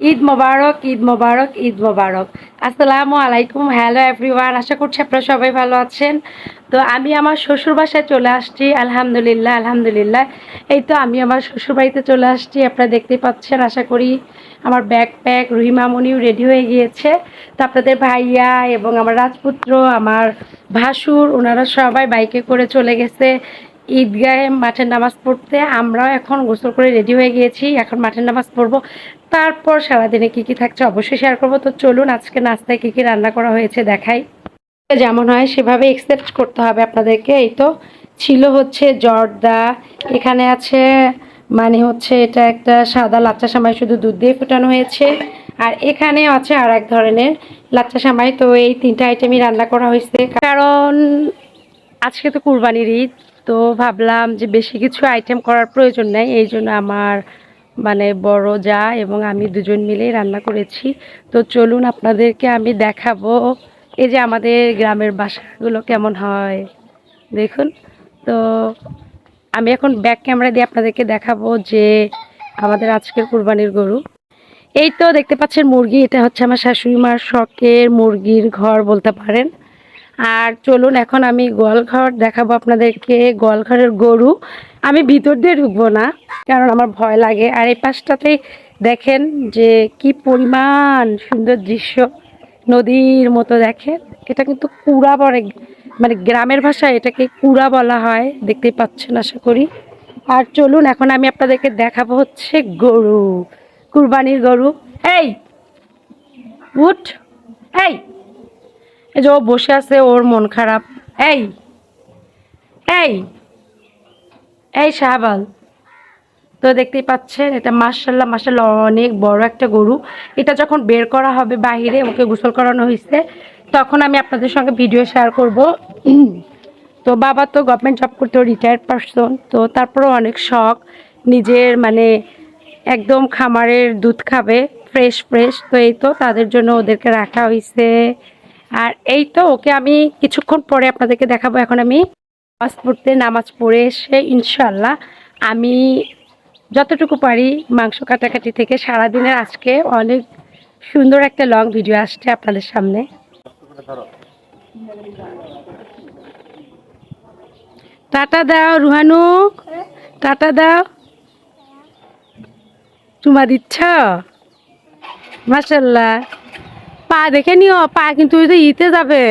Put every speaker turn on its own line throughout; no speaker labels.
ঈদ মোবারক ঈদ মোবারক ঈদ মোবারক। আসসালামু আলাইকুম। Hello everyone আশা করছি আপনারা সবাই ভালো আছেন। তো আমি আমার শ্বশুর বাসায় চলে আসছি। আলহামদুলিল্লাহ আলহামদুলিল্লাহ। এই তো আমি আমার শ্বশুর বাড়িতে চলে আসছি। আপনারা দেখতে পাচ্ছেন, আশা করি আমার ব্যাগ প্যাক রুহিমামনিও রেডি হয়ে গিয়েছে। তো আপনাদের ভাইয়া এবং আমার রাজপুত্র, আমার ভাসুর, ওনারা সবাই বাইকে করে চলে গেছে ঈদগাহে মাঠের নামাজ পড়তে। আমরাও এখন গোসল করে রেডি হয়ে গিয়েছি। এখন মাঠের নামাজ পড়ব। তারপর সারাদিনে কি কি থাকছে অবশ্যই শেয়ার করব। তো চলুন, আজকে নাস্তায় কি কি রান্না করা হয়েছে দেখাই। যেমন হয়, সেভাবে একসেপ্ট করতে হবে আপনাদেরকে। এই তো, ছিল হচ্ছে জর্দা, এখানে আছে মানে হচ্ছে এটা একটা সাদা লাচ্চা সামাই, শুধু দুধ দিয়ে ফোটানো হয়েছে। আর এখানে আছে আর এক ধরনের লাচ্চা সামাই। তো এই তিনটা আইটেমই রান্না করা হয়েছে। কারণ আজকে তো কুরবানির ঈদ, তো ভাবলাম যে বেশি কিছু আইটেম করার প্রয়োজন নেই। এই জন্য আমার মানে বড় যা এবং আমি দুজন মিলেই রান্না করেছি। তো চলুন আপনাদেরকে আমি দেখাবো এই যে আমাদের গ্রামের বাসাগুলো কেমন হয়। দেখুন, তো আমি এখন ব্যাক ক্যামেরা দিয়ে আপনাদেরকে দেখাবো যে আমাদের আজকের কুরবানির গরু। এই তো দেখতে পাচ্ছেন মুরগি, এটা হচ্ছে আমার শাশুড়ি মার শখের মুরগির ঘর বলতে পারেন। আর চলুন, এখন আমি গোয়ালঘর দেখাবো আপনাদেরকে। গোয়ালঘরের গরু, আমি ভিতর দিয়ে ঢুকবো না, কারণ আমার ভয় লাগে। আর এই পাশটাতেই দেখেন যে কি পরিমাণ সুন্দর দৃশ্য। নদীর মতো দেখেন। এটা কিন্তু কুড়া বলে মানে গ্রামের ভাষায় এটাকে কুড়া বলা হয়। দেখতেই পাচ্ছেন, আশা করি। আর চলুন, এখন আমি আপনাদেরকে দেখাবো হচ্ছে গরু, কুরবানির গরু। এই, উঠ। এই এই যে ও বসে আছে, ওর মন খারাপ। এই এই এই শাহবাল, তো দেখতেই পাচ্ছেন, এটা মার্শাল্লাহ মার্শাল্লাহ অনেক বড় একটা গরু। এটা যখন বের করা হবে বাহিরে, ওকে গোসল করানো হয়েছে, তখন আমি আপনাদের সঙ্গে ভিডিও শেয়ার করব। তো বাবা তো গভর্নমেন্ট জব করতো রিটায়ার্ড পারসন তো তারপরেও অনেক শখ, নিজের মানে একদম খামারের দুধ খাবে ফ্রেশ ফ্রেশ তো এই তো তাদের জন্য ওদেরকে রাখা হয়েছে। আর এই তো, ওকে আমি কিছুক্ষণ পরে আপনাদেরকে দেখাবো। এখন আমি নামাজ পড়তে, নামাজ পড়ে এসে ইনশাল্লাহ আমি যতটুকু পারি মাংস কাটাকাটি থেকে সারাদিনের আজকে অনেক সুন্দর একটা লং ভিডিও আসছে আপনাদের সামনে। টাটা দাও রুহানু, টাটা দাও। চুমা দিচ্ছ মাসাল্লাহ পা দেখে নিও, পা কিন্তু ওই যে ইতে যাবে।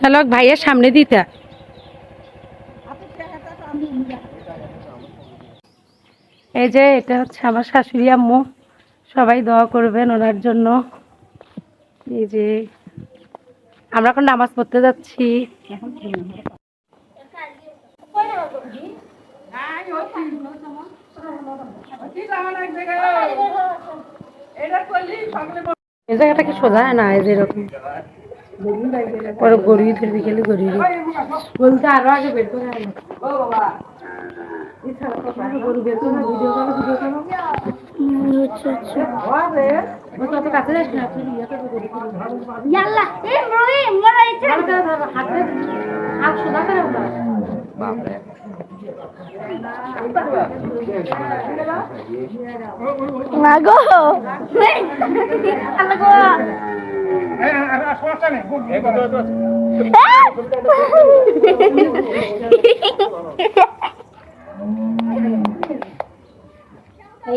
তাহলে ভাইয়ের সামনে দিতে। এই যে, এটা হচ্ছে আমার শাশুড়ি আম্মু। সবাই দোয়া করবেন ওনার জন্য। এই যে, আমরা এখন নামাজ পড়তে যাচ্ছি। এই জায়গাটা কি সোজা না এই যে এরকম? পরে গেলে বলতে আরও আগে বের করে গরু বের করে ভিডিও করো ভিডিও করো
Ibrahim, what are you
হাত। হাত সোজা করে উঠা।
Mago. Alago.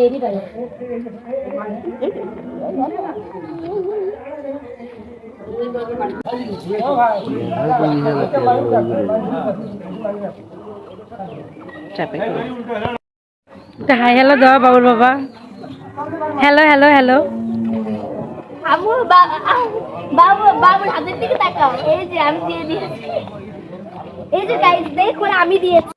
একটা হাই হ্যালো দাও, বাবুর বাবা। হ্যালো হ্যালো হ্যালো
বাবু, বাবুর হাতের দিকে তাকাও। এই যে আমি দিয়ে দিয়েছি। এই যে গাইস দেখুন, আমি দিয়েছি।